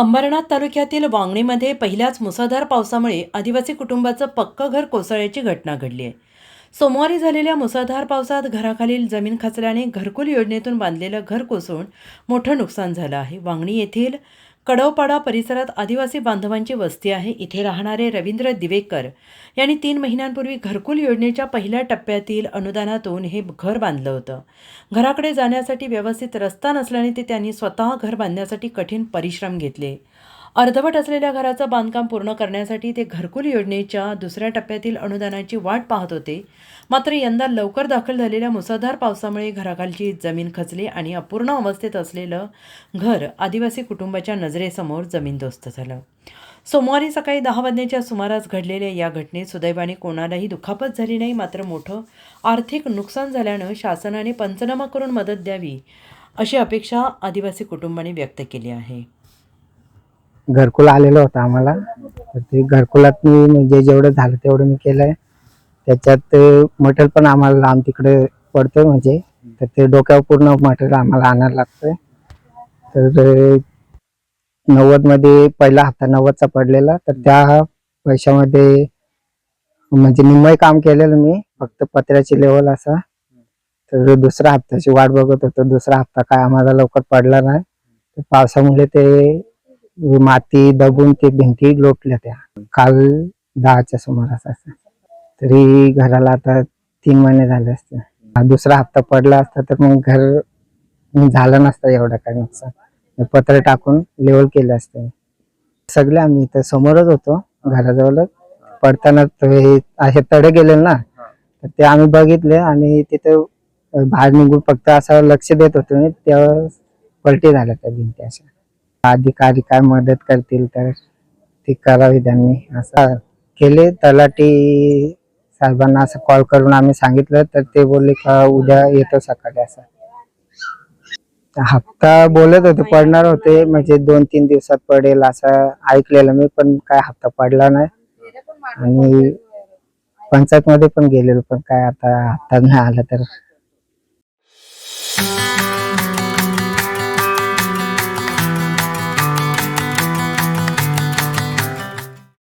अंबरनाथ तालुक्यातील वांगणीमध्ये पहिल्याच मुसळधार पावसामुळे आदिवासी कुटुंबाचं पक्कं घर कोसळल्याची घटना घडली आहे. सोमवारी झालेल्या मुसळधार पावसात घराखालील जमीन खचल्याने घरकुल योजनेतून बांधलेलं घर कोसळून मोठं नुकसान झालं आहे. वांगणी येथील कडवपाडा परिसरात आदिवासी बांधवांची वस्ती आहे. इथे राहणारे रवींद्र दिवेकर यांनी तीन महिन्यांपूर्वी घरकुल योजनेच्या पहिल्या टप्प्यातील अनुदानातून हे घर बांधलं होतं. घराकडे जाण्यासाठी व्यवस्थित रस्ता नसल्याने ते त्यांनी स्वतः घर बांधण्यासाठी कठीण परिश्रम घेतले. अर्धवट असलेल्या घराचं बांधकाम पूर्ण करण्यासाठी ते घरकुल योजनेच्या दुसऱ्या टप्प्यातील अनुदानाची वाट पाहत होते. मात्र यंदा लवकर दाखल झालेल्या मुसळधार पावसामुळे घराखालची जमीन खचली आणि अपूर्ण अवस्थेत असलेलं घर आदिवासी कुटुंबाच्या नजरेसमोर जमीनदोस्त झालं. सोमवारी सकाळी दहा वाजण्याच्या सुमारास घडलेल्या या घटनेत सुदैवाने कोणालाही दुखापत झाली नाही मात्र मोठं आर्थिक नुकसान झाल्यानं शासनाने पंचनामा करून मदत द्यावी अशी अपेक्षा आदिवासी कुटुंबाने व्यक्त केली आहे. घरकुल आलेलं होतं आम्हाला. तर ते घरकुलात मी म्हणजे जेवढं झालं तेवढं मी केलंय. त्याच्यात मटेरियल पण आम्हाला लांब तिकडे पडतं म्हणजे. तर ते डोक्यावर पूर्ण मटेरियल आम्हाला आणायला लागतंय. तर नव्वदमध्ये पहिला हप्ता नव्वदचा पडलेला. तर त्या पैशामध्ये म्हणजे निम्मय काम केलेलं मी. फक्त पत्र्याची लेवल असा. तर दुसऱ्या हप्त्याची वाट बघत होतो. दुसरा हप्ता काय आम्हाला लवकर पडला नाही. तर पावसामुळे ते माती दबून ते भिंती लोटल्या त्या. काल दहाच्या सुमारास असं. तरी घराला आता तीन महिने झाले असते. दुसरा हप्ता पडला असता तर मग घर झालं नसतं एवढं काय नुकसान. पत्र टाकून लेवल केलं असतं. सगळे आम्ही इथं समोरच होतो घराजवळच. पडताना ते असे तडे गेले ना तर ते आम्ही बघितले आणि तिथे बाहेर निघून फक्त असं लक्ष देत होतो तेव्हा पलटी झाल्या त्या भिंती अशा. अधिकारी काय मदत करतील तर ती करावी त्यांनी. असं केले. तलाठी साहेबांना असं कॉल करून आम्ही सांगितलं तर ते बोलले का उद्या येतो सकाळी. असं. हप्ता बोलत होते पडणार होते. म्हणजे दोन तीन दिवसात पडेल असं ऐकलेलं मी पण काय हप्ता पडला नाही. आणि पंचायत मध्ये पण गेलेलो पण काय आता हप्ता नाही आला तर.